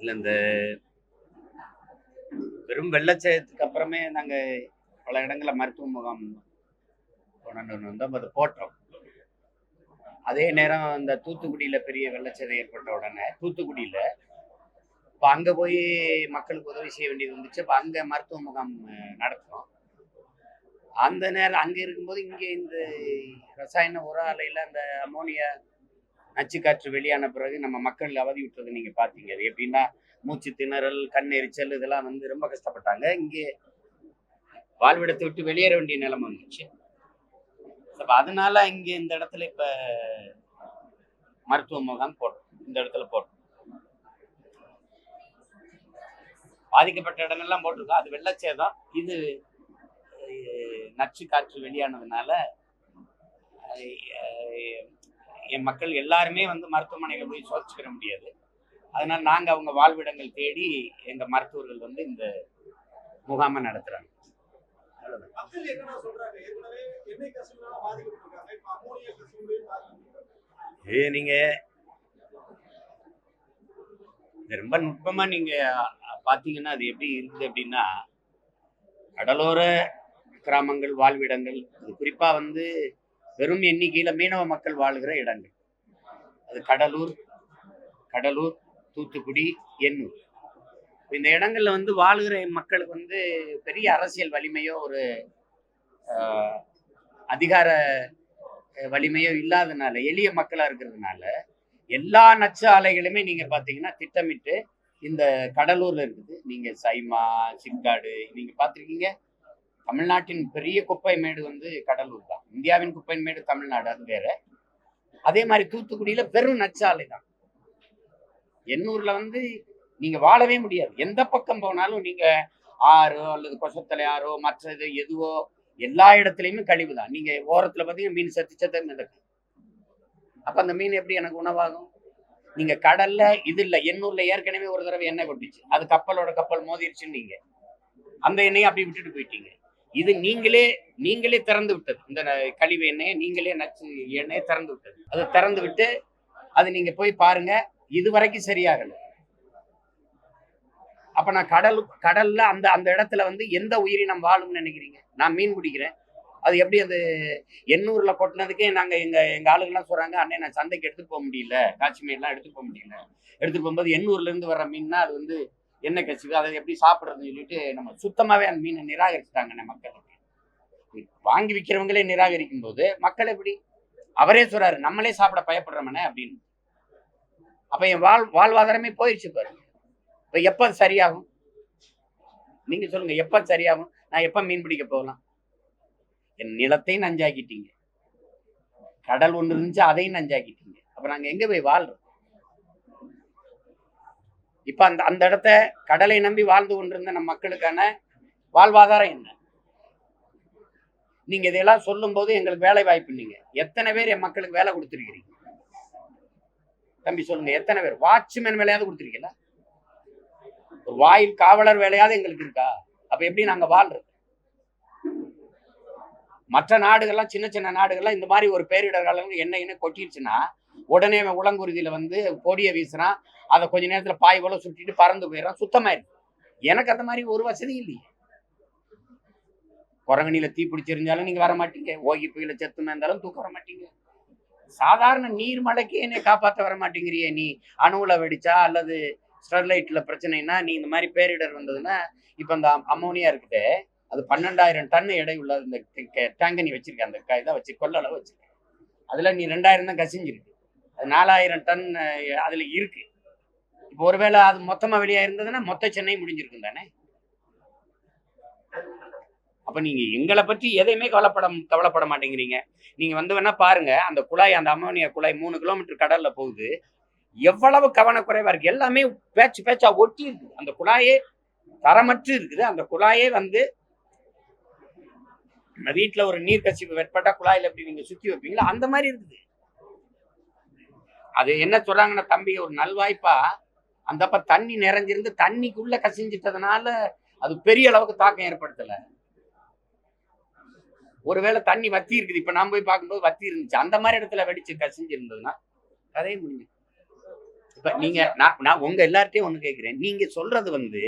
இல்லை இந்த வெறும் வெள்ளச்சயத்துக்கு அப்புறமே நாங்கள் பல இடங்களில் மருத்துவ முகாம் கொண்டாண்டு வந்தோம். அதை போட்டோம். அதே நேரம் இந்த தூத்துக்குடியில் பெரிய வெள்ளச்சதை ஏற்பட்ட உடனே தூத்துக்குடியில் இப்போ அங்கே போய் மக்களுக்கு உதவி செய்ய வேண்டியது வந்துச்சு. இப்போ அங்கே மருத்துவ முகாம் நடத்தினோம் அந்த நேரம் அங்கே இருக்கும்போது இங்கே இந்த ரசாயன உர ஆலையில் அந்த அமோனியா நச்சுக்காற்று வெளியான பிறகு நம்ம மக்கள் அவதி விட்டது நீங்கள் பார்த்தீங்க. அது எப்படின்னா மூச்சு திணறல் கண் எரிச்சல் இதெல்லாம் வந்து ரொம்ப கஷ்டப்பட்டாங்க. இங்கே வாழ்விடத்தை விட்டு வெளியேற வேண்டிய நிலைமை வந்துச்சு. அப்போ அதனால இங்கே இந்த இடத்துல இப்போ மருத்துவ முகாம் போட்டோம் இந்த இடத்துல போட்டோம் பாதிக்கப்பட்ட இடங்கள்லாம் போட்டிருக்கோம். அது வெள்ளச்சேதம். இது நச்சு காற்று வெளியானதுனால என் மக்கள் எல்லாருமே வந்து மருத்துவமனையில் போய் சோதிச்சுக்கிற முடியாது. அதனால நாங்கள் அவங்க வாழ்விடங்கள் தேடி எங்கள் மருத்துவர்கள் வந்து இந்த முகாமை நடத்துகிறாங்க இது நீங்கள் ரொம்ப நுட்பமாக நீங்கள் பார்த்தீங்கன்னா அது எப்படி இருக்குது அப்படின்னா கடலோர கிராமங்கள் வாழ்விடங்கள் அது குறிப்பாக வந்து வெறும் எண்ணிக்கையில் மீனவ மக்கள் வாழ்கிற இடங்கள். அது கடலூர் கடலூர் தூத்துக்குடி எண்ணூர். இந்த இடங்கள்ல வந்து வாழ்கிற மக்களுக்கு வந்து பெரிய அரசியல் வலிமையோ ஒரு அதிகார வலிமையோ இல்லாதனால எளிய மக்களாக இருக்கிறதுனால எல்லா நச்சு ஆலைகளுமே நீங்கள் பார்த்தீங்கன்னா திட்டமிட்டு இந்த கடலூரில் இருக்குது. நீங்கள் சைமா சிங்காடு நீங்கள் பார்த்துருக்கீங்க தமிழ்நாட்டின் பெரிய குப்பை மேடு வந்து கடலூர் தான். இந்தியாவின் குப்பை மேடு தமிழ்நாடு அது வேற. அதே மாதிரி தூத்துக்குடியில வெறும் நச்சாலை தான். எண்ணூர்ல வந்து நீங்க வாழவே முடியாது. எந்த பக்கம் போனாலும் நீங்க ஆறோ அல்லது கொசத்தலை ஆறோ மற்றது எதுவோ எல்லா இடத்துலயுமே கழிவு தான். நீங்க ஓரத்துல பார்த்தீங்கன்னா மீன் செத்து செத்த மிதக்கு அப்ப அந்த மீன் எப்படி எனக்கு உணவாகும்? நீங்க கடல்ல இது இல்ல எண்ணூர்ல ஏற்கனவே ஒரு தடவை எண்ணெய் கொட்டிச்சு. அது கப்பலோட கப்பல் மோதிருச்சுன்னு நீங்க. அந்த எண்ணெயை அப்படி விட்டுட்டு போயிட்டீங்க. இது நீங்களே நீங்களே திறந்து விட்டது. இந்த ந- கழிவு எண்ணெயை நீங்களே நச்சு எண்ணெயை திறந்து விட்டது. அது திறந்து விட்டு அது நீங்க போய் பாருங்க இது வரைக்கும் சரியாகல. அப்ப நான் கடல் கடல்ல அந்த அந்த இடத்துல வந்து எந்த உயிரினம் வாழும்னு நினைக்கிறீங்க? நான் மீன் பிடிக்கிறேன். அது எப்படி அந்த எண்ணூர்ல கொட்டினதுக்கே நாங்க எங்க எங்க ஆளுங்கெல்லாம் சொல்றாங்க அண்ணே நான் சந்தைக்கு எடுத்துட்டு போக முடியல. காட்சி மீன்லாம் எடுத்துட்டு போக முடியல. எடுத்துட்டு போகும்போது எண்ணூர்ல இருந்து வர்ற மீன்னா அது வந்து என்ன கசிவு அதை எப்படி சாப்பிடுறதுன்னு சொல்லிட்டு நம்ம சுத்தமாகவே அந்த மீனை நிராகரிச்சுட்டாங்க நம்ம மக்கள். வாங்கி விற்கிறவங்களே நிராகரிக்கும் போது மக்கள் எப்படி? அவரே சொல்றாரு நம்மளே சாப்பிட பயப்படுறோமனே அப்படின்னு. அப்ப என் வாழ் வாழ்வாதாரமே போயிடுச்சு பாருங்க இப்ப எப்ப சரியாகும்? நீங்க சொல்லுங்க எப்ப சரியாகும்? நான் எப்ப மீன் பிடிக்க போகலாம்? என் நிலத்தையும் நஞ்சாக்கிட்டீங்க. கடல் ஒன்று இருந்துச்சு அதையும் நஞ்சாக்கிட்டீங்க. அப்ப நாங்க எங்க போய் வாழ்றோம்? இப்ப அந்த அந்த இடத்த கடலை நம்பி வாழ்ந்து கொண்டிருந்த நம்ம மக்களுக்கான வாழ்வாதாரம் என்ன? நீங்க இதெல்லாம் சொல்லும் போது எங்களுக்கு வேலை வாய்ப்பு இல்லைங்க. எத்தனை பேர் என் மக்களுக்கு வேலை கொடுத்துருக்கிறீங்க? தம்பி சொல்லுங்க எத்தனை பேர்? வாட்ச்மேன் வேலையாவது கொடுத்துருக்கீங்களா? ஒரு வாயில் காவலர் வேலையாவது எங்களுக்கு இருக்கா? அப்ப எப்படி நாங்க வாழ்றது? மற்ற நாடுகள்லாம் சின்ன சின்ன நாடுகள்லாம் இந்த மாதிரி ஒரு பேரிடர் காலங்கள் என்ன என்ன கொட்டிடுச்சுன்னா உடனே அவன் வந்து கொடியை வீசுறான். அதை கொஞ்ச நேரத்துல பாய் போல சுட்டிட்டு பறந்து போயிடறான். சுத்தமாயிருக்கு எனக்கு அந்த மாதிரி ஒரு வசதி இல்லையே. குரங்கணியில் தீ பிடிச்சிருந்தாலும் நீங்க வர மாட்டீங்க. ஓகி புயல செத்துமே இருந்தாலும் தூக்க வர மாட்டீங்க. சாதாரண நீர் மலைக்கு என்னை காப்பாற்ற வர மாட்டேங்கிறியே நீ. அணுவில் வெடிச்சா அல்லது ஸ்டெர்லைட்ல பிரச்சனைனா நீ இந்த மாதிரி பேரிடர் வந்ததுன்னா இப்ப அந்த அமோனியா இருக்குது அது பன்னெண்டாயிரம் டன் எடை உள்ள இந்த டேங்கை நீ வச்சிருக்க. அந்த இதை வச்சு கொள்ளளவு வச்சிருக்க. அதுல நீ ரெண்டாயிரம் தான் கசிஞ்சிருக்கு. அது நாலாயிரம் டன் அதில் இருக்கு. இப்போ ஒருவேளை அது மொத்தமாக வெளியாக இருந்ததுன்னா மொத்த சென்னை முடிஞ்சிருக்கும் தானே? அப்போ நீங்கள் எங்களை பற்றி எதையுமே கவலைப்பட கவலைப்பட மாட்டேங்கிறீங்க. நீங்கள் வந்து வேணா பாருங்க அந்த குழாய் அந்த அமோனியா குழாய் மூணு கிலோமீட்டர் கடலில் போகுது. எவ்வளவு கவனக்குறைவாக இருக்குது எல்லாமே பேச்சு பேச்சா ஒட்டி இருக்குது அந்த குழாயே தரமற்று இருக்குது. அந்த குழாயே வந்து நம்ம வீட்டில் ஒரு நீர் கசிவு வெட்பட்டா குழாயில் எப்படி நீங்கள் சுற்றி வைப்பீங்களோ அந்த மாதிரி இருக்குது. அது என்ன சொல்றாங்கன்னா தம்பி ஒரு நல்வாய்ப்பா அந்த அப்ப தண்ணி நிறைஞ்சிருந்து தண்ணிக்குள்ள கசிஞ்சிட்டதுனால அது பெரிய அளவுக்கு தாக்கம் ஏற்படுத்தல. ஒருவேளை தண்ணி வத்தி இருக்குது. இப்ப நான் போய் பார்க்கும்போது வத்தி இருந்துச்சு. அந்த மாதிரி இடத்துல வெடிச்சு கசிஞ்சு இருந்ததுன்னா கதையே முடிஞ்சு இப்ப நீங்க நான் நான் உங்க எல்லார்ட்டையும் ஒண்ணு கேட்கிறேன் நீங்க சொல்றது வந்து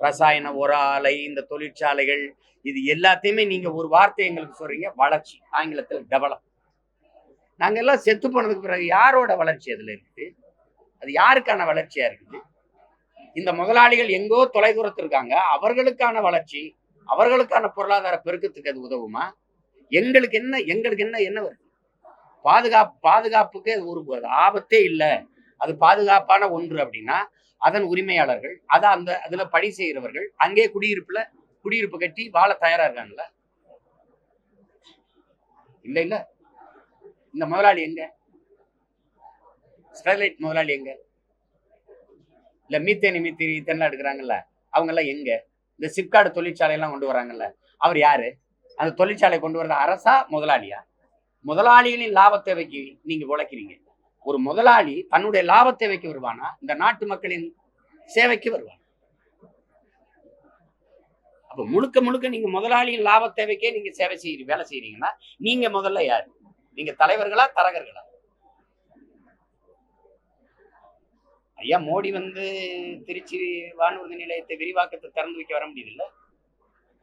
ரசாயன உர ஆலை இந்த தொழிற்சாலைகள் இது எல்லாத்தையுமே நீங்க ஒரு வார்த்தை எங்களுக்கு சொல்றீங்க. வளர்ச்சி ஆங்கிலத்தில் டெவலப் நாங்கள் எல்லாம் செத்து போனதுக்கு பிறகு யாரோட வளர்ச்சி அதுல இருக்குது? அது யாருக்கான வளர்ச்சியா இருக்குது? இந்த முதலாளிகள் எங்கோ தொலைதூரத்தில் இருக்காங்க. அவர்களுக்கான வளர்ச்சி அவர்களுக்கான பொருளாதார பெருக்கத்துக்கு அது உதவுமா? எங்களுக்கு என்ன எங்களுக்கு என்ன என்ன வருது? பாதுகாப்பு பாதுகாப்புக்கு அது ஒரு ஆபத்தே இல்லை. அது பாதுகாப்பான ஒன்று அப்படின்னா அதன் உரிமையாளர்கள் அதை அந்த அதுல பணி செய்கிறவர்கள் அங்கே குடியிருப்புல குடியிருப்பு கட்டி வாழ தயாராக இருக்காங்கல்ல இல்லை இல்ல. இந்த முதலாளி எங்க? ஸ்டெர்லைட் முதலாளி எங்க? இல்ல மீத்தேனி மீத்தேனி இதெல்லாம் எடுக்கிறாங்கல்ல அவங்க எல்லாம் எங்க? இந்த சிப்காடு தொழிற்சாலை எல்லாம் கொண்டு வராங்கல்ல அவர் யாரு? அந்த தொழிற்சாலை கொண்டு வர்ற அரசா முதலாளியா? முதலாளிகளின் லாப தேவைக்கு நீங்க உழைக்கிறீங்க. ஒரு முதலாளி தன்னுடைய லாப தேவைக்கு வருவானா? இந்த நாட்டு மக்களின் சேவைக்கு வருவான்? அப்ப முழுக்க முழுக்க நீங்க முதலாளியின் லாப தேவைக்கே நீங்க சேவை செய்ய வேலை செய்யறீங்கன்னா நீங்க முதல்ல யாரு? நீங்க தலைவர்களா தரகர்களா? ஐயா மோடி வந்து திருச்சி வானூர்தி நிலையத்தை விரிவாக்கத்தை திறந்து வைக்க வர முடியுதுல்ல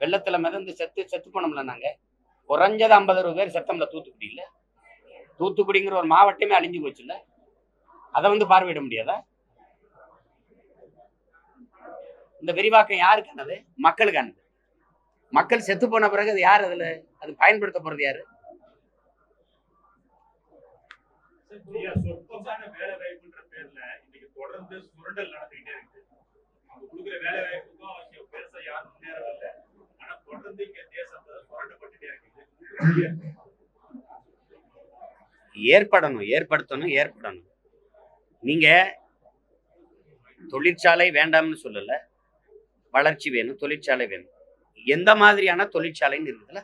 வெள்ளத்துல மிதந்து செத்து செத்து போனோம்ல நாங்க. குறைஞ்சது ஐம்பது அறுபது பேர் செத்தம்ல தூத்துக்குடி இல்ல தூத்துக்குடிங்கிற ஒரு மாவட்டமே அழிஞ்சு போச்சுல்ல. அதை வந்து பார்வையிட முடியாதா? இந்த விரிவாக்கம் யாருக்கானது? மக்களுக்கானது. மக்கள் செத்து போன பிறகு அது யார் அதுல? அது பயன்படுத்த போறது யாரு ஐயா, சொற்பமான வேலை வாய்ப்புன்ற பேர்ல இன்னைக்கு தொடர்ந்து சுரண்டல் நடந்துகிட்டே இருக்கு. அவங்க கொடுக்குற வேலை வாய்ப்புக்கும் அவசியம். பெருசா யாரும் முன்னேறவில்லை ஆனா தொடர்ந்து இங்க தேசம் சுரண்டப்பட்டுட்டே இருக்குது. ஏற்படணும் ஏற்படுத்தணும் ஏற்படணும். நீங்க தொழிற்சாலை வேண்டாம்னு சொல்லல. வளர்ச்சி வேணும் தொழிற்சாலை வேணும். எந்த மாதிரியான தொழிற்சாலைன்னு இருக்குதுல்ல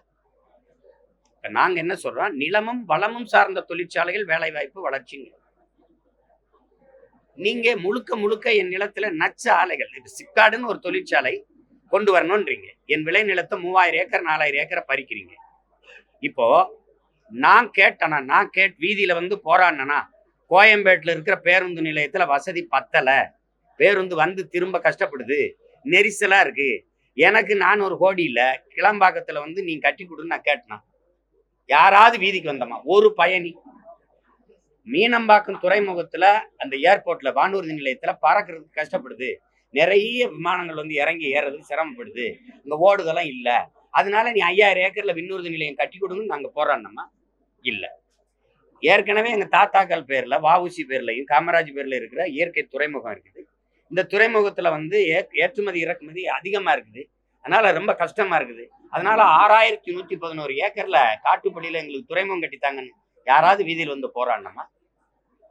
இப்ப நாங்க என்ன சொல்றோம்? நிலமும் வளமும் சார்ந்த தொழிற்சாலைகள் வேலைவாய்ப்பு வளர்ச்சிங்க. நீங்க முழுக்க முழுக்க என் நிலத்துல நச்ச ஆலைகள் இப்போ சிப்காடுன்னு ஒரு தொழிற்சாலை கொண்டு வரணும்ன்றீங்க. என் விளை நிலத்தை மூவாயிரம் ஏக்கர் நாலாயிரம் ஏக்கரை பறிக்கிறீங்க. இப்போ நான் கேட்டேனா நான் கேட் வீதியில வந்து போராடினா கோயம்பேட்டில் இருக்கிற பேருந்து நிலையத்துல வசதி பத்தல. பேருந்து வந்து திரும்ப கஷ்டப்படுது. நெரிசலா இருக்கு. எனக்கு நான் ஒரு கோடி இல்லை கிளம்பாக்கத்தில் வந்து நீ கட்டி கொடுன்னு நான் கேட்டேனா யாராவது வீதிக்கு வந்தோமா? ஒரு பயணி. மீனம்பாக்கம் துறைமுகத்துல அந்த ஏர்போர்ட்ல வானூர்தி நிலையத்துல பறக்கிறதுக்கு கஷ்டப்படுது. நிறைய விமானங்கள் வந்து இறங்கி ஏறதுக்கு சிரமப்படுது. இங்க ஓடுதெல்லாம் இல்ல. அதனால நீ ஐயாயிரம் ஏக்கர்ல விண்ணூர்தி நிலையம் கட்டி கொடுங்கன்னு நாங்க போராடினோமா இல்ல. ஏற்கனவே எங்க தாத்தாக்கள் பேர்ல வாவுசி பேர்லயும் காமராஜ் பேர்ல இருக்கிற இயற்கை துறைமுகம் இருக்குது. இந்த துறைமுகத்துல வந்து ஏற்றுமதி இறக்குமதி அதிகமா இருக்குது. அதனால ரொம்ப கஷ்டமா இருக்குது. அதனால ஆறாயிரத்தி நூத்தி பதினோரு ஏக்கர்ல காட்டுப்பள்ளியில எங்களுக்கு துறைமுகம் கட்டித்தாங்கன்னு. யாராவது வீதியில் வந்து போராடணுமா?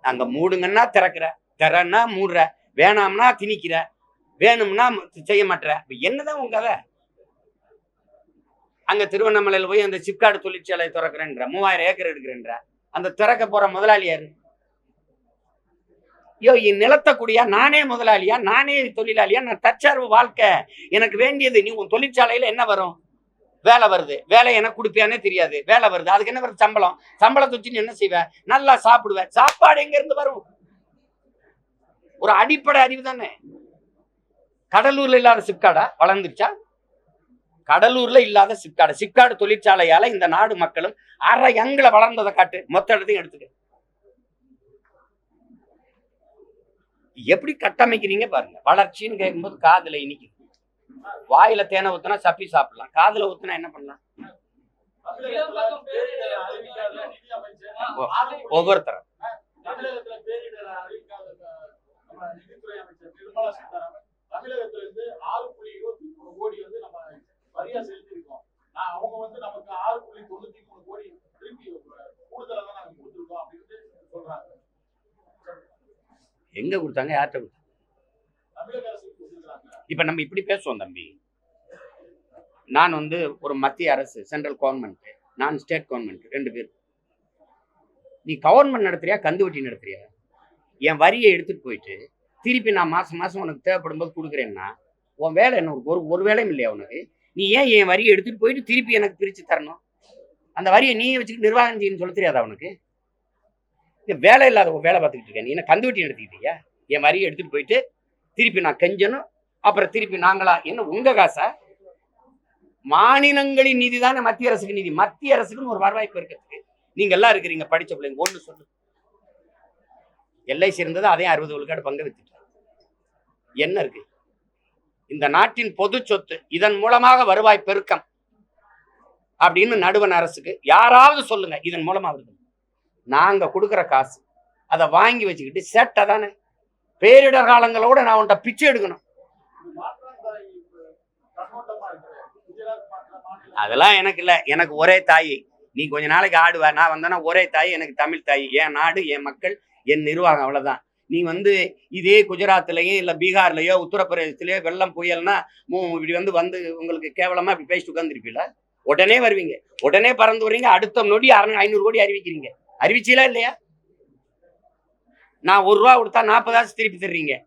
நாங்க மூடுங்கன்னா திறக்கிற திறன்னா மூடுற வேணாம்னா திணிக்கிற வேணும்னா செய்ய மாட்டேற. இப்ப என்னதான் உங்க கதை? அங்க திருவண்ணாமலையில் போய் அந்த சிப்காடு தொழிற்சாலை திறக்கிறேன்ற மூவாயிரம் ஏக்கர் எடுக்கிறேன்ற அந்த திறக்க போற முதலாளி யாரு? ஐயோ என் நிலத்தக்கூடியா நானே முதலாளியா? நானே தொழிலாளியா? நான் தற்சார்பு வாழ்க்கை. எனக்கு வேண்டியது நீ உன் தொழிற்சாலையில என்ன வரும்? வேலை வருது. வேலை எனக்கு கொடுப்பியானே தெரியாது. வேலை வருது. அதுக்கு என்ன வருது? சம்பளம். சம்பளத்தை வச்சு நீ என்ன செய்வேன் நல்லா சாப்பிடுவேன் சாப்பாடு எங்க இருந்து வரும்? ஒரு அடிப்படை அறிவு தானே. கடலூர்ல இல்லாத சிப்காடா? வளர்ந்துருச்சா? கடலூர்ல இல்லாத சிப்காடு. சிப்காடு தொழிற்சாலையால இந்த நாடு மக்களும் அரை எங்களை வளர்ந்ததை காட்டு. மொத்த இடத்தையும் எடுத்துக்க. எப்படி கட்டமைக்கிறீங்க பாருங்க. வளர்ச்சின்னு கேட்கும்போது காதல இனிக்குது வாயில தேனை ஊத்துனா சப்பி சாப்பிடலாம். காதுல ஊத்துனா என்ன பண்ணலாம்? பேரிடர் அறிவிக்காத நிதி அமைச்சர் ஒவ்வொருத்தரும் தமிழகத்துல பேரிடர் அறிவிக்காத நம்ம நிதித்துறை அமைச்சர் தமிழகத்துல இருந்து ஆறு இருபத்தி மூணு கோடி வந்து நம்ம அவங்க வந்து நமக்கு ஆறு மூணு கோடி கொடுத்துருக்கோம் அப்படின்னு சொல்றாங்க எங்க கொடுத்தாங்க? யார்கிட்ட கொடுத்தாங்க? இப்ப நம்ம இப்படி பேசுவோம் தம்பி. நான் வந்து ஒரு மத்திய அரசு சென்ட்ரல் கவர்மெண்ட் நான் ஸ்டேட் கவர்மெண்ட் ரெண்டு பேர். நீ கவர்மெண்ட் நடத்துறியா கந்து வட்டி நடத்துறியா? என் வரியை எடுத்துட்டு போயிட்டு திருப்பி நான் மாசம் மாசம் உனக்கு தேவைப்படும் போது கொடுக்குறேன்னா உன் வேலை என்ன? ஒரு ஒரு வேலையும் இல்லையா உனக்கு? நீ ஏன் என் வரியை எடுத்துட்டு போயிட்டு திருப்பி எனக்கு பிரித்து தரணும்? அந்த வரியை நீ வச்சுக்கிட்டு நிர்வாகம் செய்யணும்னு சொல்ல தெரியாதா உனக்கு? வேலை இல்லாத வேலை பார்த்துக்கிட்டு இருக்கேன். நீ என்ன கந்து வட்டி நடத்திக்கிட்டியா என் வரியை எடுத்துட்டு போயிட்டு திருப்பி நான் கெஞ்சணும் அப்புறம் திருப்பி நாங்களா என்ன உங்க காசா? மாநிலங்களின் நிதி தானே மத்திய அரசுக்கு நிதி. மத்திய அரசுக்குன்னு ஒரு வருவாய்ப்பு இருக்கிறதுக்கு. நீங்க எல்லாம் இருக்கிறீங்க படிச்ச பிள்ளைங்க ஒண்ணு சொல்லு. எல்ஐசி இருந்தது அதையும் அறுபது விழுக்காடு பங்கு வித்துட்டாங்க. என்ன இருக்கு? இந்த நாட்டின் பொது சொத்து இதன் மூலமாக வருவாய் பெருக்கம் அப்படின்னு நடுவன் அரசுக்கு யாராவது சொல்லுங்க இதன் மூலமா வருது. நாங்க கொடுக்குற காசு அதை வாங்கி வச்சுக்கிட்டு சேட்டை தானே. பேரிடர் காலங்களோட நான் உன்ட்ட பிச்சை எடுக்கணும் இது மாற்றாந்தாய் கண்ணோட்டமா இருக்கு குஜராத் மாற்ற மாநிலம் அதெல்லாம் எனக்கு இல்லை. எனக்கு ஒரே தாய். நீ கொஞ்ச நாளைக்கு ஆடுவ. நான் வந்தேன்னா ஒரே தாய் எனக்கு தமிழ் தாய். என் நாடு என் மக்கள் என் நிர்வாகம் அவ்வளவுதான். நீ வந்து இதே குஜராத்லேயோ இல்ல பீகார்லயோ உத்தரப்பிரதேசத்துலேயோ வெள்ளம் புயல்னா மூ- இப்படி வந்து வந்து உங்களுக்கு கேவலமா இப்படி பேசிட்டு உட்காந்துருப்பீல உடனே வருவீங்க. உடனே பறந்து வரீங்க அடுத்த நொடி அறு ஐநூறு கோடி அறிவிக்கிறீங்க. அறிவிச்சீங்களா இல்லையா? நான் ஒரு ரூபா கொடுத்தா நாற்பதாச்சு திருப்பி தர்றீங்க.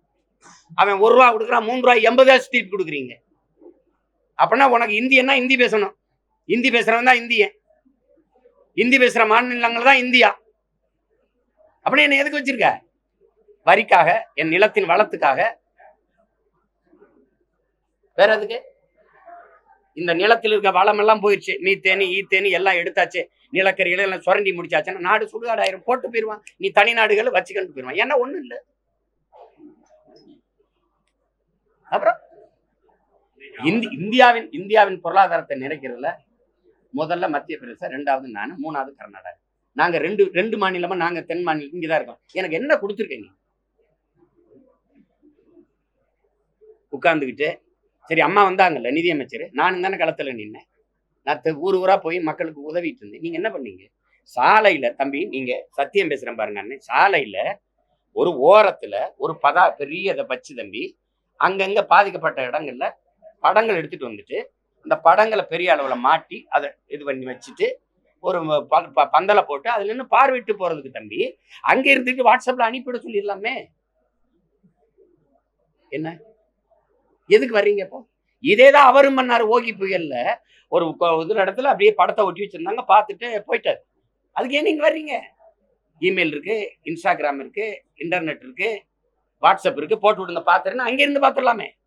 அவன் ஒரு ரூபா கொடுக்குறான் மூணு ரூபாய் எண்பதாச்சு திருப்பி கொடுக்குறீங்க. அப்படின்னா உனக்கு இந்தியன்னா இந்தி பேசணும். இந்தி பேசுறவன் தான் இந்தியன். இந்தி பேசுற மாநிலங்கள் தான் இந்தியா. அப்படி என்ன எதுக்கு வச்சிருக்க? வரிக்காக என் நிலத்தின் வளத்துக்காக. வேற எதுக்கு? இந்த நிலத்தில் இருக்க வளம் எல்லாம் போயிடுச்சு நீ தேனி ஈ தேனி எல்லாம் எடுத்தாச்சு. நிலக்கரிகள் எல்லாம் சுரண்டி முடிச்சாச்சுன்னா நாடு சுடுகாடாயிரம். போட்டு போயிருவான். நீ தனி நாடுகளை வச்சுக்கிட்டு போயிருவான். ஏன்னா ஒண்ணும் இல்லை. அப்புறம்? இந்தி இந்தியாவின் இந்தியாவின் பொருளாதாரத்தை நிறைக்கிறதுல முதல்ல மத்திய பிரதேசம் ரெண்டாவது நான் மூணாவது கர்நாடகா. நாங்க ரெண்டு ரெண்டு மாநிலமா நாங்க தென் மாநிலம் இங்கதான் இருக்கோம். எனக்கு என்ன கொடுத்துருக்கீங்க உட்கார்ந்துக்கிட்டு சரி அம்மா வந்தாங்கல்ல நிதியமைச்சர் நானும் தானே களத்துல நின்னேன். நான் ஊர் ஊரா போய் மக்களுக்கு உதவிட்டு இருந்தேன். நீங்க என்ன பண்ணீங்க? சாலையில தம்பி நீங்க சத்தியம் பேசுறேன் பாருங்க அண்ணன் சாலையில ஒரு ஓரத்துல ஒரு பதா பெரிய இதை வச்சு தம்பி அங்கங்க பாதிக்கப்பட்ட இடங்கள்ல படங்கள் எடுத்துட்டு வந்துட்டு அந்த படங்களை பெரிய அளவில் மாட்டி அதை இது பண்ணி வச்சுட்டு ஒரு ப- ப- பந்தலை போட்டு அதுல நின்று பார்வையிட்டு போறதுக்கு தம்பி அங்க இருந்துட்டு வாட்ஸ்அப்ல அனுப்பிவிட சொல்லிடலாமே? என்ன? எதுக்கு வர்றீங்க இப்போ? இதே தான் அவரும் பண்ணார் ஓகி புயல்ல. ஒரு கொ- இடத்துல அப்படியே படத்தை ஒட்டி வச்சிருந்தாங்க பார்த்துட்டு போயிட்டார். அதுக்கு ஏன் நீங்க வர்றீங்க? இமெயில் இருக்கு இன்ஸ்டாகிராம் இருக்கு இன்டர்நெட் இருக்கு வாட்ஸ்அப் இருக்கு போட்டு விடுங்க பார்த்துருன்னு அங்கேருந்து இருந்து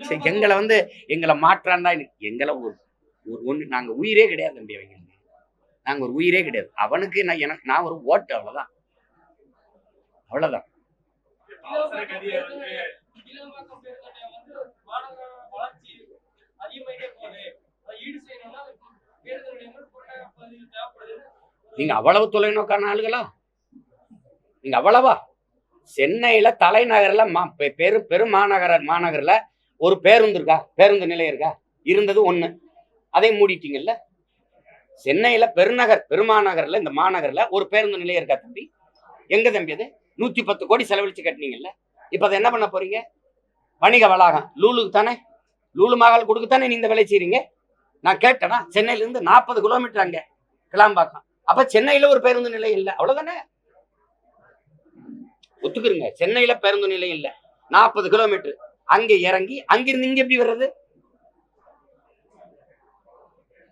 சரி, எங்களை வந்து எங்களை மாற்றாண்டா எங்களை ஒரு ஒரு ஒண்ணு நாங்க உயிரே கிடையாது தம்பி அவங்க நாங்க ஒரு உயிரே கிடையாது. அவனுக்கு நான் எனக்கு நான் ஒரு ஓட்டு அவ்வளவுதான். அவ்வளவுதான். நீங்க அவ்வளவு தொலைநோக்கான ஆளுகளா? நீங்க அவ்வளவா? சென்னையில தலைநகர்ல மா- பெ- பெரு பெருமாநகர மாநகர்ல ஒரு பேருந்து இருக்கா? பேருந்து நிலையம் இருக்கா? இருந்தது ஒன்று அதை மூடிட்டீங்கல்ல? சென்னையில் பெருநகர் பெருமாநகர்ல இந்த மாநகர்ல ஒரு பேருந்து நிலையம் இருக்கா தம்பி? எங்க தம்பி அது? நூத்தி பத்து கோடி செலவழிச்சு கட்டினீங்கல்ல? இப்ப அதை என்ன பண்ண போறீங்க? வணிக வளாகம். லூலுக்கு தானே? லூலு மகால் கொடுக்க தானே நீங்க இந்த வேலை செய்றீங்க? நான் கேட்டேனா சென்னையில இருந்து நாற்பது கிலோமீட்டர் அங்க கிளாம்பாக்கம். அப்போ சென்னையில ஒரு பேருந்து நிலையம் இல்ல. அவ்வளோதானே ஒத்துக்குறீங்க சென்னையில பேருந்து நிலையம் இல்ல. நாற்பது கிலோமீட்டர். அங்க இறங்கி அங்கிருந்து இங்க எப்படி வர்றது?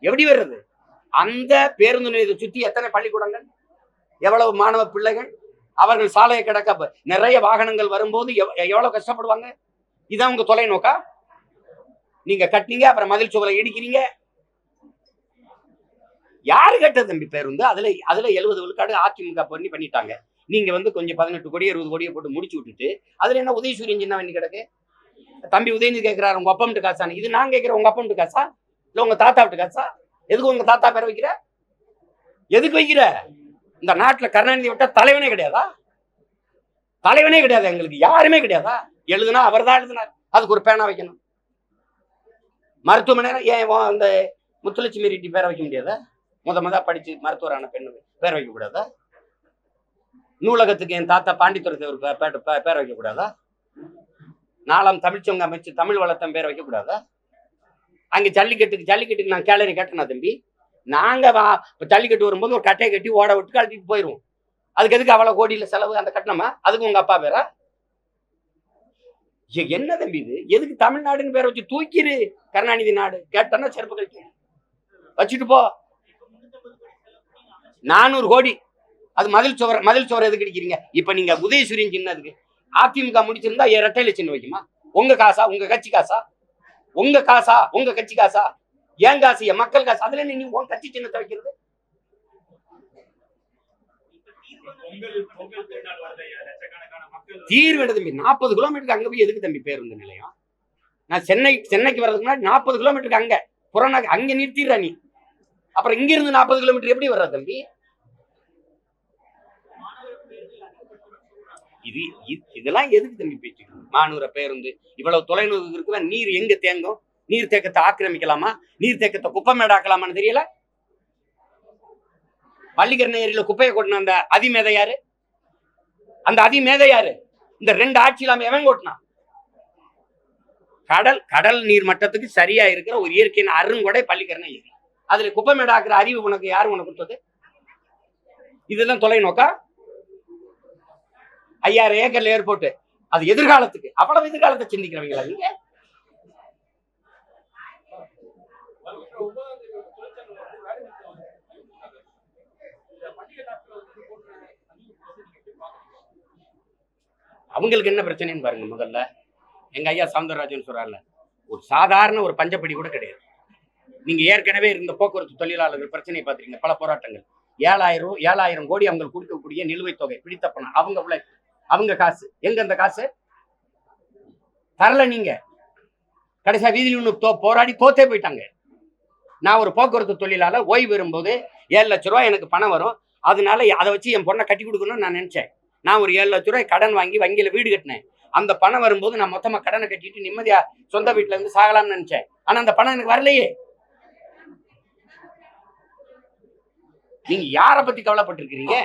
எப்படி வர்றது? அந்த பேருந்து நிலையத்தை சுத்தி எத்தனை பள்ளிக்கூடங்கள்? எவ்வளவு மாணவ பிள்ளைகள்? அவர்கள் சாலையை கிடக்க நிறைய வாகனங்கள் வரும்போது எவ்வளவு கஷ்டப்படுவாங்க? இதான் உங்க தொலைநோக்கா? நீங்க கட்டினீங்க அப்புறம் மதில் சுவரை இடிக்கிறீங்க. யாரு கட்டது தம்பி பேருந்து? அதுல அதுல எழுபது விழுக்காடு அதிமுக பண்ணி பண்ணிட்டாங்க. நீங்க வந்து கொஞ்சம் பதினெட்டு கோடி இருபது கோடியை போட்டு முடிச்சு விட்டுட்டு அதுல என்ன உதயசூரியன் சின்ன வண்டி கிடக்கு? தம்பி உதயநிதி கேட்கிறாரு உங்க அப்பம்ட்டு காசான்னு. இது நான் கேட்கிறேன் உங்க அப்பம்ட்டு காசா? இல்ல உங்க தாத்தா விட்டு காசா? எதுக்கு உங்க தாத்தா பேரை வைக்கிற? எதுக்கு வைக்கிற? இந்த நாட்டுல கருணாநிதி விட்டா தலைவனே கிடையாதா? தலைவனே கிடையாது எங்களுக்கு யாருமே கிடையாதா? எழுதுனா அவர் தான் எழுதினார். அதுக்கு ஒரு பேனா வைக்கணும். மருத்துவமனை ஏன் உன் அந்த முத்துலட்சுமி ரெட்டி பேரை வைக்க முடியாதா? முத முத படிச்சு மருத்துவரான பெண்ணு பேர் வைக்க கூடாதா நூலகத்துக்கு என் தாத்தா பாண்டித்துறை தேவர் பேர் வைக்க கூடாதா நாலாம் தமிழ்ச்சொங்க அமைச்சு தமிழ் வளர்த்தம் பேரை வைக்கக்கூடாதா அங்கே அங்க ஜல்லிக்கட்டுக்கு ஜல்லிக்கட்டுக்கு நான் கேலரி கட்டினா தம்பி? நாங்க வா- ஜல்லிக்கட்டு வரும்போது ஒரு கட்டையை கட்டி ஓட விட்டு கழட்டிட்டு போயிடுவோம் அதுக்கு எதுக்கு அவ்வளவு கோடியில் செலவு அந்த கட்டணமா? அதுக்கு உங்க அப்பா பேரா? என்ன தம்பி இது? எதுக்கு தமிழ்நாடுன்னு பேரை வச்சு தூக்கிடு கருணாநிதி நாடு? கேட்டோன்னா செருப்பு கழிச்சு வச்சுட்டு போ. நானூறு கோடி. அது மதில் சுவர் மதில் சுவர் எதுக்கு அடிக்கிறீங்க இப்ப நீங்க உதயசூரியன் சின்னதுக்கு. அதிமுக முடிச்சிருந்தா இரட்டையில சின்ன வைக்குமா? உங்க காசா? உங்க கட்சி காசா? உங்க காசா? உங்க கட்சி காசா? ஏன் காசு? என் மக்கள் காசு? அதுல நீ உன் கட்சி சின்னத்தை வைக்கிறது? தீர்வு தம்பி? நாற்பது கிலோமீட்டருக்கு அங்க போய் எதுக்கு தம்பி பேருந்து நிலையம்? நான் சென்னை சென்னைக்கு வர்றதுக்கு முன்னாடி நாற்பது கிலோமீட்டருக்கு அங்க. புறநகர் அங்க நிறுத்திடுற நீ. அப்புறம் இங்க இருந்து நாற்பது கிலோமீட்டர் எப்படி வர்ற தம்பி? இது இதெல்லாம் எதுக்கு தம்பி பேச்சு? மாநூற பேருந்து இவ்வளவு தொலைநோக்கு இருக்குதா? நீர் எங்க தேங்கும்? நீர் தேக்கத்தை ஆக்கிரமிக்கலாமா? நீர் தேக்கத்தை குப்பமேடாக்கலாமான்னு தெரியல? பள்ளிக்கரணை ஏரியில குப்பையை கொட்டின அந்த அதிமேதை யாரு? அந்த அதிமேதை யாரு? இந்த ரெண்டு ஆட்சி இல்லாம எவன் கொட்டினான்? கடல் கடல் நீர் மட்டத்துக்கு சரியா இருக்கிற ஒரு இயற்கையின் அருங்கொடை பள்ளிக்கரணை ஏரி. அதுல குப்பமேடாக்குற அறிவு உனக்கு யாரு உனக்கு கொடுத்தது? இதெல்லாம் தொலைநோக்கா? ஐயாயிரம் ஏக்கர்ல ஏர்போர்ட் அது எதிர்காலத்துக்கு. அவ்வளவு எதிர்காலத்தை சிந்திக்கிறவங்களா நீங்க? அவங்களுக்கு என்ன பிரச்சனைன்னு பாருங்க முதல்ல. எங்க ஐயா சவுந்தரராஜன் சொல்றாருல ஒரு சாதாரண ஒரு பஞ்சப்படி கூட கிடையாது. நீங்க ஏற்கனவே இருந்த போக்குவரத்து தொழிலாளர்கள் பிரச்சனையை பார்த்துருக்கீங்க பல போராட்டங்கள். ஏழாயிரம் ஏழாயிரம் கோடி அவங்களுக்கு கொடுக்கக்கூடிய நிலுவைத் தொகை பிடித்த பணம். அவங்க அவங்க காசு. எங்க அந்த காசு? தரல நீங்க. கடைசியா வீதியில் ஒன்று தோ போராடி தோத்தே போயிட்டாங்க. நான் ஒரு போக்குவரத்து தொழிலாளர் ஓய்வு பெறும்போது ஏழு லட்ச ரூபாய் எனக்கு பணம் வரும். அதனால அதை வச்சு என் பொண்ணை கட்டி கொடுக்கணும்னு நான் நினைச்சேன். நான் ஒரு ஏழு லட்ச ரூபாய் கடன் வாங்கி வங்கியில வீடு கட்டினேன். அந்த பணம் வரும்போது நான் மொத்தமா கடனை கட்டிட்டு நிம்மதியா சொந்த வீட்டுல இருந்து சாகலாம்னு நினைச்சேன். ஆனா அந்த பணம் எனக்கு வரலையே. நீங்க யாரை பத்தி கவலைப்பட்டிருக்கிறீங்க?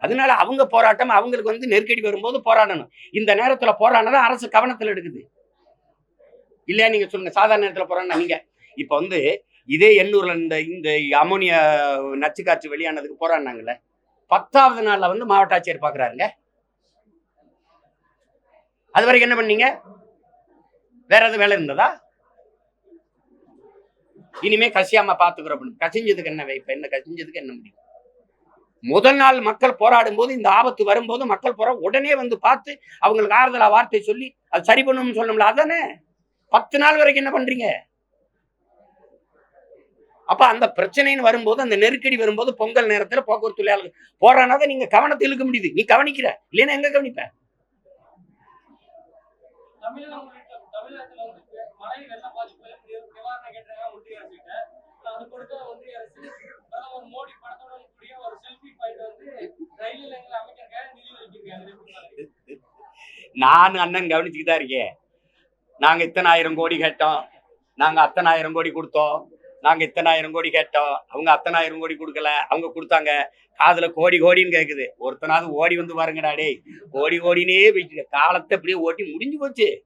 அதனால அவங்க போராட்டம் அவங்களுக்கு வந்து நெருக்கடி வரும்போது போராடணும். இந்த நேரத்துல போராடினதை அரசு கவனத்துல எடுக்குது. இல்லையா? நீங்க சொல்லுங்க. சாதாரண நேரத்துல போராடினா நீங்க. இப்ப வந்து இதே எண்ணூர்ல இந்த இந்த அமோனியா நச்சு காற்று வெளியானதுக்கு போராடினாங்கல்ல. பத்தாவது நாள்ல வந்து மாவட்ட ஆட்சியர் பாக்குறாருங்க. அது வரைக்கும் என்ன பண்ணீங்க? வேற எதுவும் வேலை இருந்ததா? இனிமே கசியாம பாத்துக்கிறோம். அப்படின்னு. கசிஞ்சதுக்கு என்ன வைப்ப என்ன கசிஞ்சதுக்கு என்ன முடியும்? முதல் நாள் மக்கள் போராடும் போது இந்த ஆபத்து வரும்போது மக்கள் போரா உடனே வந்து பார்த்து அவங்களுக்கு ஆறுதலா வார்த்தை சொல்லி அது சரி பண்ணணும்னு சொல்லணும்ல அதானே? பத்து நாள் வரைக்கும் என்ன பண்றீங்க? அப்ப அந்த பிரச்சனைன்னு வரும்போது அந்த நெருக்கடி வரும்போது பொங்கல் நேரத்துல போக்குவரத்து தொழிலாளர்கள் போறானாத நீங்க கவனத்தை இழுக்க முடியுது. நீ கவனிக்கிற. இல்லைன்னா எங்க கவனிப்ப? மழை நான் அண்ணன் கவனிச்சுக்கிட்டா இருக்கேன். நாங்க இத்தனை ஆயிரம் கோடி கேட்டோம். நாங்க அத்தனை ஆயிரம் கோடி கொடுத்தோம். நாங்க இத்தனை ஆயிரம் கோடி கேட்டோம். அவங்க அத்தனை ஆயிரம் கோடி கொடுக்கல. அவங்க கொடுத்தாங்க. காதுல கோடி கோடின்னு கேக்குது. ஒருத்தனாவது ஓடி வந்து பாருங்கடா டேய். கோடி கோடினே போயிட்டு காலத்தை அப்படியே ஓட்டி முடிஞ்சு போச்சு.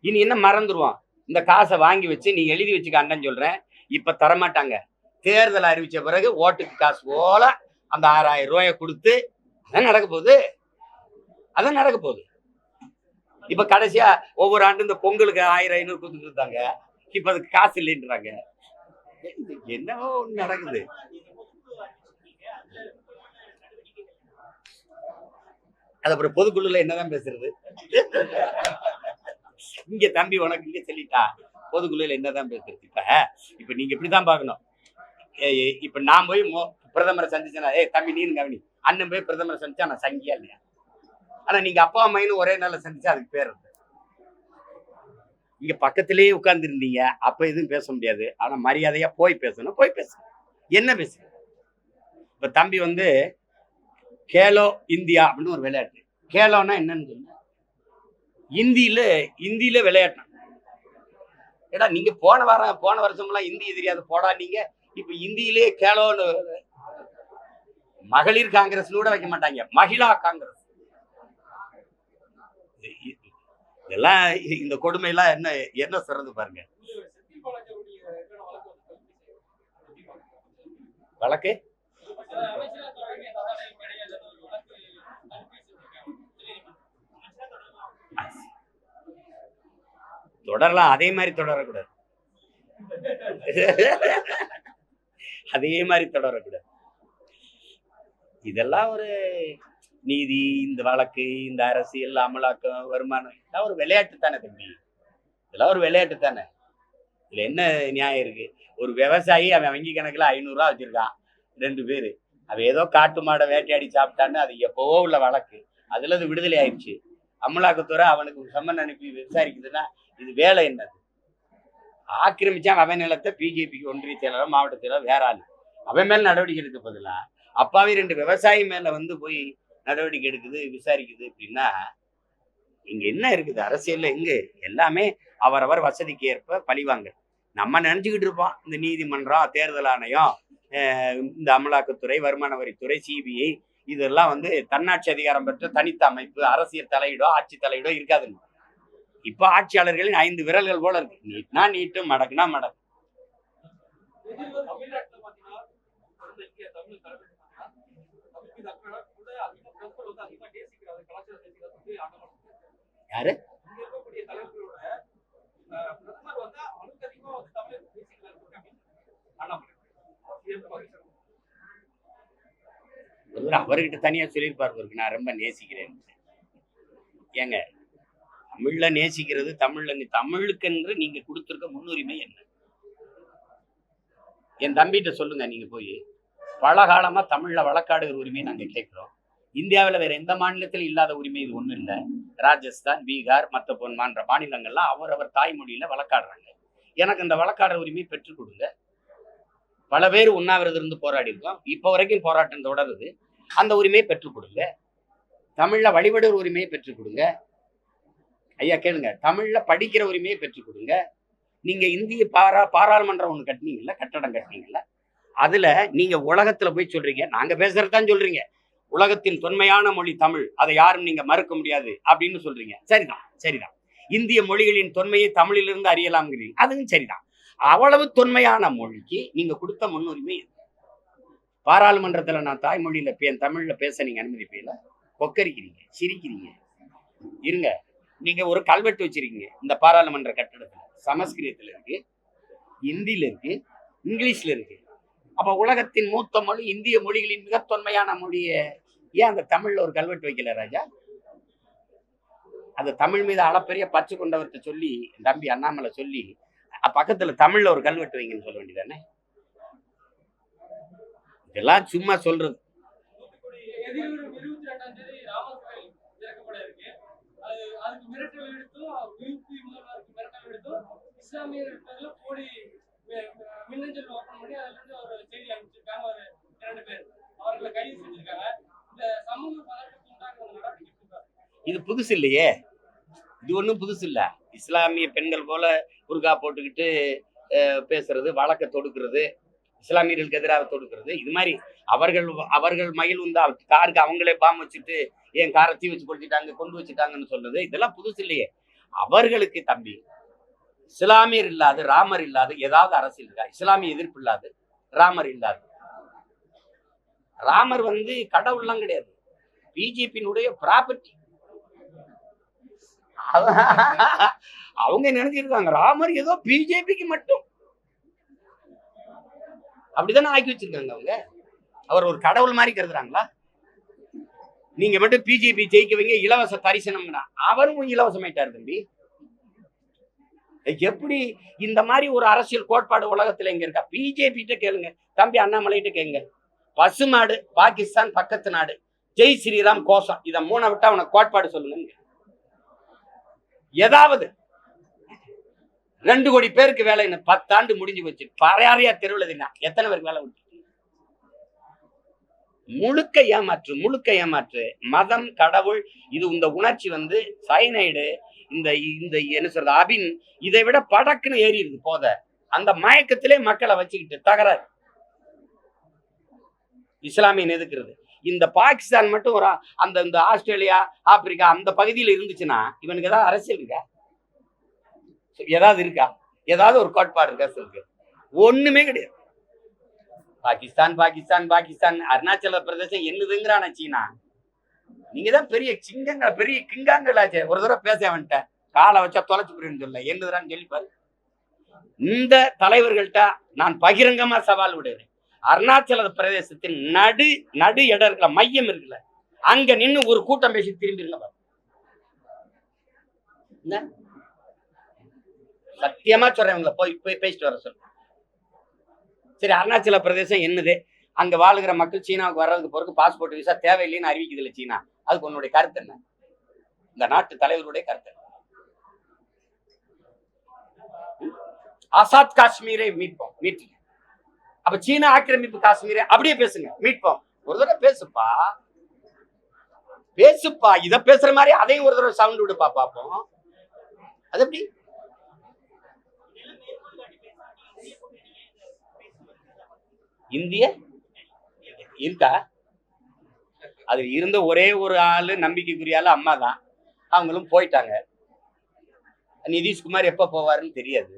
இனி என்ன மறந்துடுவான் இந்த காசை வாங்கி வச்சு நீ எழுதி வச்சுக்க அண்ணன் சொல்றேன். இப்ப தரமாட்டாங்க. தேர்தல் அறிவிச்ச பிறகு ஓட்டுக்கு காசு போல அந்த ஆறாயிரம் ரூபாயை கொடுத்து அதான் நடக்க போகுது. அதான் நடக்க போகுது. இப்ப கடைசியா ஒவ்வொரு ஆண்டு இந்த பொங்கலுக்கு ஆயிரம் ஐநூறு கொடுத்துட்டு இருந்தாங்க. இப்ப அதுக்கு காசு இல்லைன்றாங்க. என்னவோ ஒண்ணு நடக்குது. அது அப்புறம் பொதுக்குழுல என்னதான் பேசுறது? இங்க தம்பி உனக்கு இங்க சொல்லிட்டா. பொதுக்குழுல என்னதான் பேசுறது? இப்ப இப்ப நீங்க இப்படிதான் பார்க்கணும். ஏய், இப்ப நான் போய் மோ- பிரதமரை சந்திச்சனா ஏ தம்பி நீனு கவனி அண்ணன் போய் பிரதமரை சந்திச்சா நான் சங்கியா இல்லையா? ஆனா நீங்க அப்பா அம்மைன்னு ஒரே நாள்ல சந்திச்சா அதுக்கு பேர் இருக்கு இங்க பக்கத்திலேயே உட்கார்ந்து இருந்தீங்க அப்ப எதுவும் பேச முடியாது. ஆனா மரியாதையா போய் பேசணும் போய் பேசணும். என்ன பேசணும் இப்ப தம்பி வந்து கேலோ இந்தியா அப்படின்னு ஒரு விளையாட்டு. கேலோனா என்னன்னு சொல்லுங்க இந்தியில இந்தியில விளையாட்டு ஏடா நீங்க போன வாரம் போன வருஷம்லாம் இந்தி தெரியாது போடா நீங்க இப்ப இந்தியிலே கேலோன்னு மகளிர் காங்கிரஸ் கூட வைக்க மாட்டாங்க. மகிழா காங்கிரஸ். எல்லாம் இந்த கொடுமையெல்லாம் என்ன என்ன சிறந்து பாருங்க. வழக்கு? தொடரலாம். அதே மாதிரி தொடரக்கூடாது. அதே மாதிரி தொடரக்கூடாது. இதெல்லாம் ஒரு நீதி இந்த வழக்கு இந்த அரசியல் அமலாக்கம் வருமானம் இதெல்லாம் ஒரு விளையாட்டு தானே தம்பி. இதெல்லாம் ஒரு விளையாட்டு தானே. இதுல என்ன நியாயம் இருக்கு? ஒரு விவசாயி அவன் வங்கி கணக்கில் ஐநூறுரூவா வச்சிருக்கான். ரெண்டு பேர். அவன் ஏதோ காட்டு மாடை வேட்டையாடி சாப்பிட்டான்னு அது எப்போவோ உள்ள வழக்கு. அதில் அது விடுதலை ஆயிடுச்சு. அமலாக்கத்துறை அவனுக்கு சம்மன் அனுப்பி விசாரிக்குதுன்னா இது வேலை என்னது? ஆக்கிரமிச்சான் அவன் நிலத்தை பிஜேபிக்கு ஒன்றிய செயலாளர் மாவட்ட செயலாளர் வேற ஆள். அவன் மேல் நடவடிக்கை எடுக்க பதிலா? அப்பாவி ரெண்டு விவசாயி மேல வந்து போய் நடவடிக்கை எடுக்குது விசாரிக்குது அப்படின்னா இங்க என்ன இருக்குது? அரசியல்ல எங்க? எல்லாமே அவரவர் வசதிக்கு ஏற்ப பழிவாங்க நம்ம நினைச்சுக்கிட்டு இருப்போம் இந்த நீதிமன்றம் தேர்தல் ஆணையம் இந்த அமலாக்கத்துறை வருமான வரித்துறை சிபிஐ இதெல்லாம் வந்து தன்னாட்சி அதிகாரம் பெற்ற தனித்த அமைப்பு அரசியல் தலையீடோ ஆட்சி தலையீடோ இருக்காதுன்னு இப்ப ஆட்சியாளர்களின் ஐந்து விரல்கள் போல இருக்கு. நீட்னா நீட்டு மடக்குனா மடக்கு. யாரு? அவர்கிட்ட தனியா சொல்லியிருப்பார் நான் ரொம்ப நேசிக்கிறேன். ஏங்க தமிழ்ல நேசிக்கிறது தமிழ்ல நே- தமிழுக்கென்று நீங்க கொடுத்துருக்க முன்னுரிமை என்ன? என் தம்பிகிட்ட சொல்லுங்க நீங்க போய். பல காலமாக தமிழில் வழக்காடுகிற உரிமையை நாங்கள் கேட்குறோம். இந்தியாவில் வேற எந்த மாநிலத்திலும் இல்லாத உரிமை இது ஒன்றும் இல்லை. ராஜஸ்தான் பீகார் மற்ற போன்ற மாநிலங்கள்லாம் அவரவர் தாய்மொழியில் வழக்காடுறாங்க. எனக்கு இந்த வழக்காடுற உரிமையை பெற்றுக் கொடுங்க. பல பேர் உண்ணாவிரதம் இருந்து போராடி இருக்கோம் இப்போ வரைக்கும் போராட்டம் தொடருது. அந்த உரிமையை பெற்றுக் கொடுங்க. தமிழில் வழிபடுற உரிமையை பெற்றுக் கொடுங்க. ஐயா கேளுங்க. தமிழில் படிக்கிற உரிமையை பெற்றுக் கொடுங்க. நீங்கள் இந்திய பாரா பாராளுமன்றம் ஒன்று கட்டினீங்கல்ல கட்டடம் கட்டினீங்கல்ல அதுல நீங்க உலகத்துல போய் சொல்றீங்க. நாங்க பேசுறதுதான் சொல்றீங்க. உலகத்தின் தொன்மையான மொழி தமிழ். அதை யாரும் நீங்க மறுக்க முடியாது அப்படின்னு சொல்றீங்க. சரிதான் சரிதான். இந்திய மொழிகளின் தொன்மையை தமிழிலிருந்து அறியலாம்ங்கிறீங்க. அதுவும் சரிதான். அவ்வளவு தொன்மையான மொழிக்கு நீங்க கொடுத்த முன்னுரிமை பாராளுமன்றத்தில் பாராளுமன்றத்துல நான் தாய்மொழியில என் தமிழ்ல பேச நீங்க அனுமதிப்பீங்களா கொக்கரிக்கிறீங்க சிரிக்கிறீங்க. இருங்க. நீங்க ஒரு கல்வெட்டு வச்சிருக்கீங்க. இந்த பாராளுமன்ற கட்டடத்துல. சமஸ்கிருதத்துல இருக்கு இந்தியில இருக்கு இங்கிலீஷ்ல இருக்கு. அப்ப உலகத்தின் மூத்த மொழி இந்திய மொழிகளின் மிக தொன்மையான மொழியை ஏன் அந்த தமிழ்ல ஒரு கல்வெட்டு வைக்கல ராஜா? அந்த தமிழ் மீது அளப்பெரிய பச்சு கொண்டவர்கிட்ட சொல்லி தம்பி அண்ணாமலை சொல்லி பக்கத்துல தமிழ்ல ஒரு கல்வெட்டு வைங்கன்னு சொல்ல வேண்டியதானே? இதெல்லாம் சும்மா சொல்றது. இஸ்லாமியர்கள் கோடி மின்னஞ்சல் பண்ணி அதுல இருந்து ஒரு ஒரு இரண்டு பேர். அவர்களை கைது செஞ்சிருக்காங்க. இந்த சமூக ஒரு நடவடிக்கை இது புதுசு இல்லையே? இது ஒன்றும் புதுசு இல்ல. இஸ்லாமிய பெண்கள் போல புர்கா போட்டுக்கிட்டு பேசுறது வழக்க தொடுக்கிறது இஸ்லாமியர்களுக்கு எதிராக தொடுக்கிறது. இது மாதிரி அவர்கள் அவர்கள் மயில் உந்தா காருக்கு அவங்களே பாம் வச்சுட்டு என் காரை தீ வச்சு கொடுத்துட்டாங்க கொண்டு வச்சுட்டாங்கன்னு சொல்றது இதெல்லாம் புதுசு இல்லையே? அவர்களுக்கு தம்பி இஸ்லாமியர் இல்லாது ராமர் இல்லாது ஏதாவது அரசியல் இருக்கா? இஸ்லாமிய எதிர்ப்பு இல்லாது. ராமர் இருந்தார் ராமர் வந்து கடவுள்லாம் கிடையாது. பிஜேபியினுடைய ப்ராப்பர்ட்டி அவங்க நினைச்சிருக்காங்க? ராமர் ஏதோ பிஜேபிக்கு மட்டும். அப்படிதானே ஆக்கி வச்சிருக்காங்க அவங்க? அவர் ஒரு கடவுள் மாதிரி கருதுறாங்களா? நீங்க மட்டும் பிஜேபி ஜெயிக்க வைங்க இலவச தரிசனம்னா. அவரும் இலவசமாயிட்டார் தம்பி. எப்படி இந்த மாதிரி ஒரு அரசியல் கோட்பாடு உலகத்துல எங்க இருக்கா? பிஜேபி கிட்ட கேளுங்க. தம்பி அண்ணாமலைகிட்ட கேளுங்க. பசுமாடு பாகிஸ்தான் பக்கத்து நாடு. ஜெய் ஸ்ரீராம் கோஷம். இத மூணை விட்டா உனக்கு கோட்பாடு சொல்லுங்க. ஏதாவது ரெண்டு கோடி பேருக்கு வேலை என்ன பத்தாண்டு முடிஞ்சு போச்சு. பறையாறையா தெருவில் தின்னா எத்தனை பேருக்கு வேலை விட்டு முழுக்க ஏமாற்று முழுக்க ஏமாற்று. மதம் கடவுள் இது இந்த உணர்ச்சி வந்து சைனைடு இந்த இந்த என்ன சொல்றது அபின் இதை விட படக்குன்னு ஏறிடுது போத. அந்த மயக்கத்திலே மக்களை வச்சுக்கிட்டு தகராறு. இஸ்லாமியன் எதுக்குறது? இந்த பாகிஸ்தான் மட்டும் ஒரு அந்த இந்த ஆஸ்திரேலியா ஆப்பிரிக்கா அந்த பகுதியில் இருந்துச்சுன்னா இவனுக்கு ஏதாவது அரசியல் இருக்கா? ஏதாவது இருக்கா? ஏதாவது ஒரு கோட்பாடு இருக்கா சொல்லுங்க ஒண்ணுமே கிடையாது. பாகிஸ்தான் பாகிஸ்தான் பாகிஸ்தான். அருணாச்சல பிரதேசம் என்னதுங்கிறான சீனா. நீங்க தான் பெரிய சிங்கங்க பெரிய கிங்காங்களாச்சே. ஒரு தடவை பேச வந்துட்டேன் காலை வச்சா தொலைச்சு போயிருன்னு சொல்ல. என்னதுறான்னு சொல்லி இந்த தலைவர்கள்ட்ட நான் பகிரங்கமா சவால் விடுறேன். அருணாச்சல பிரதேசத்தின் நடு நடு இடம் இருக்கல மையம் இருக்குல்ல அங்க நின்று ஒரு கூட்டம் பேசி திரும்பிருங்க பாரு. என்ன? சத்தியமா சொல்றேன் உங்களை போய் போய் பேசிட்டு வர சொல்லு. சரி அருணாச்சல பிரதேசம் என்னது? அங்க வாழுகிற மக்கள் சீனாவுக்கு வர்றதுக்கு போறதுக்கு பாஸ்போர்ட் விசா தேவையில்லைன்னு அறிவிக்குது சீனா. அதுக்கு உன்னுடைய கருத்து என்ன? இந்த நாட்டு தலைவருடைய கருத்து ஆசாத் காஷ்மீரை மீட்போம் மீட்டு அப்ப சீனா ஆக்கிரமிப்பு காஷ்மீரை அப்படியே பேசுங்க மீட்போம். ஒரு தடவை பேசுப்பா. பேசுப்பா. இத பேசுற மாதிரி அதையும் ஒரு தடவை சவுண்ட் விடுப்பா பாப்போம். அது எப்படி? இந்திய இருக்கா? அது இருந்த ஒரே ஒரு ஆளு நம்பிக்கைக்குரிய ஆளு அம்மா தான் அவங்களும் போயிட்டாங்க. நிதிஷ்குமார் எப்போ போவாருன்னு தெரியாது.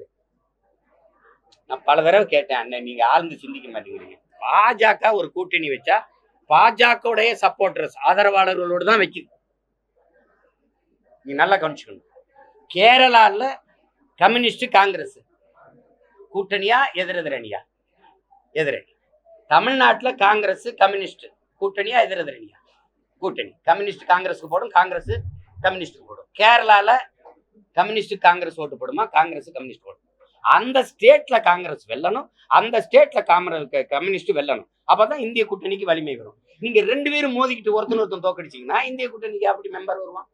நான் பல தடவை கேட்டேன் அண்ணன் நீங்கள் ஆழ்ந்து சிந்திக்க மாட்டேங்கிறீங்க. பாஜக ஒரு கூட்டணி வச்சா பாஜகவுடைய சப்போர்டர்ஸ் ஆதரவாளர்களோடு தான் வைக்குது நீ நல்லா கவனிச்சுக்கணும். கேரளால கம்யூனிஸ்ட் காங்கிரஸ். கூட்டணியா எதிரெதிரணியா? எதிரணி. தமிழ்நாட்டுல காங்கிரஸ் கம்யூனிஸ்ட் கூட்டணியா எதிரெதிரணியா? கூட்டணி. கம்யூனிஸ்ட் காங்கிரஸுக்கு போடும் காங்கிரஸ் கம்யூனிஸ்டுக்கு போடும். கேரளால கம்யூனிஸ்ட் காங்கிரஸ் ஓட்டு போடுமா காங்கிரஸ் கம்யூனிஸ்ட் ஓட்டு அந்த ஸ்டேட்ல காங்கிரஸ் வெல்லணும் அந்த ஸ்டேட்ல காமர கம்யூனிஸ்ட் வெல்லணும். அப்பதான் இந்திய கூட்டணிக்கு வலிமை வரும். நீங்க ரெண்டு பேரும் மோதிக்கிட்டு ஒருத்தன் ஒருத்தன் தோக்கடிச்சிங்கன்னா இந்திய கூட்டணிக்கு அப்படி மெம்பர் வருவான்.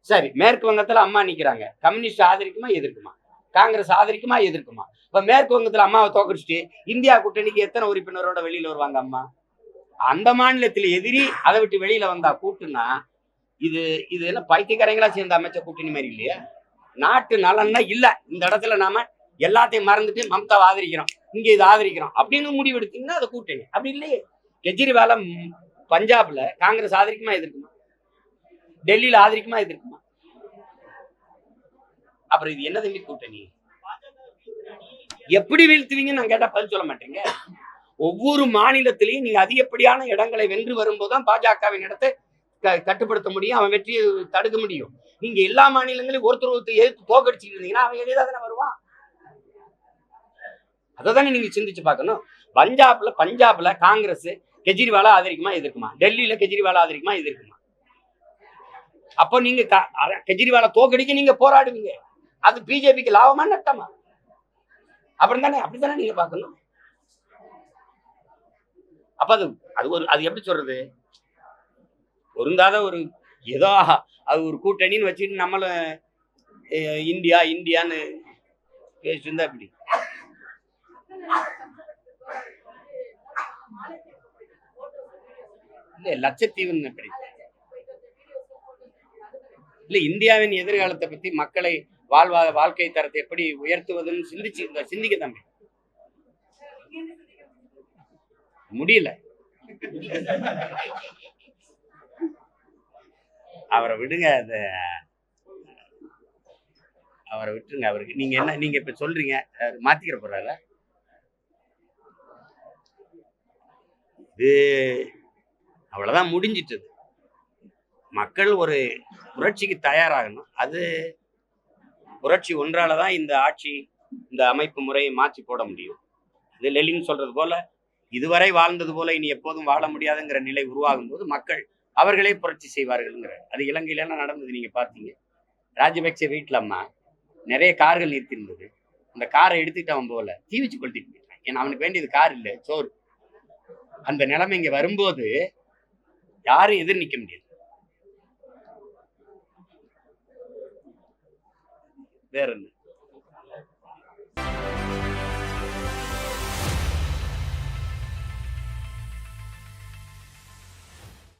சரி மேற்கு வங்கத்துல அம்மா நிக்கிறாங்க. கம்யூனிஸ்ட் ஆதரிக்குமா எதிர்க்குமா? காங்கிரஸ் ஆதரிக்குமா எதிர்க்குமா? இப்ப மேற்கு வங்கத்துல அம்மாவை தோக்கடிச்சுட்டு இந்தியா கூட்டணிக்கு எத்தனை உறுப்பினரோட வெளியில வருவாங்க அம்மா? அந்த மாநிலத்தில் எதிரி அதை விட்டு வெளியில வந்தா கூட்டுனா இது இது என்ன பைத்தியக்காரங்களா சேர்ந்த அமைச்ச கூட்டணி மாதிரி இல்லையா? நாட்டு நலன்னா இல்ல. இந்த இடத்துல நாம எல்லாத்தையும் மறந்துட்டு மம்தாவை ஆதரிக்கிறோம். இங்க இது ஆதரிக்கிறோம். அப்படின்னு முடிவு எடுத்தீங்கன்னா அது கூட்டணி. அப்படி இல்லையே. கெஜ்ரிவால பஞ்சாப்ல காங்கிரஸ் ஆதரிக்குமா எதிர்க்குமா? டெல்லியில ஆதரிக்குமா எதிர்க்குமா? அப்புறம் இது என்ன கூட்டணி? எப்படி வீழ்த்துவீங்கன்னு நான் கேட்டா பதில் சொல்ல மாட்டீங்க. ஒவ்வொரு மாநிலத்திலையும் நீங்க அதிகப்படியான இடங்களை வென்று வரும்போதுதான் பாஜகவின் இடத்தை க- கட்டுப்படுத்த முடியும் அவன் வெற்றியை தடுக்க முடியும். நீங்க எல்லா மாநிலங்களையும் ஒருத்தர் ஒருத்தர் எதிர்த்து தோக்கடிச்சுட்டு இருந்தீங்கன்னா அவன் எளிதாக தானே வருவான்? அதை தானே நீங்க சிந்திச்சு பார்க்கணும். பஞ்சாப்ல பஞ்சாப்ல காங்கிரஸ் கெஜ்ரிவாலை ஆதரிக்குமா எதிர்க்குமா? டெல்லியில கெஜ்ரிவாலை ஆதரிக்குமா எதிர்க்குமா? அப்போ நீங்க க- தோக்கடிக்க நீங்க போராடுவீங்க. அது பிஜேபிக்கு லாபமா நட்டமா? அப்புறம் தானே அப்படித்தானே நீங்க பார்க்கணும். அப்ப அது அது ஒரு அது எப்படி சொல்றது? பொருந்தாத ஒரு ஏதோ அது ஒரு கூட்டணின்னு வச்சுட்டு நம்மள இந்தியா இந்தியான்னு பேசிட்டு இருந்தா இல்ல லட்சத்தீவுன்னு எப்படி? இல்ல இந்தியாவின் எதிர்காலத்தை பத்தி மக்களை வாழ்வா வாழ்க்கை தரத்தை எப்படி உயர்த்துவதுன்னு சிந்திச்சு இந்த சிந்திக்க தம்பி. முடியல. அவரை விடுங்க அந்த அவரை விட்டுருங்க அவருக்கு. நீங்க என்ன நீங்க இப்ப சொல்றீங்க மாத்திக்கிற போறாரு? இது அவ்வளவுதான் முடிஞ்சிட்டது. மக்கள் ஒரு புரட்சிக்கு தயாராகணும். அது புரட்சி ஒன்றால தான் இந்த ஆட்சி இந்த அமைப்பு முறையை மாற்றி போட முடியும். இது லெலின் சொல்றது போல இதுவரை வாழ்ந்தது போல இனி எப்போதும் வாழ முடியாதுங்கிற நிலை உருவாகும் போது மக்கள் அவர்களே புரட்சி செய்வார்கள்ங்கிற அது இலங்கையிலெல்லாம் நடந்தது நீங்க பார்த்தீங்க? ராஜபக்சே வீட்டில் அம்மா நிறைய கார்கள் நிறுத்திருந்தது அந்த காரை எடுத்துக்கிட்டு அவன் போல தீ வச்சு கொளுத்திட்டு போயிட்டான். ஏன்னா அவனுக்கு வேண்டியது கார் இல்லை சோறு. அந்த நிலைமை இங்க வரும்போது யாரும் எதிர் நிற்க முடியாது. வேற என்ன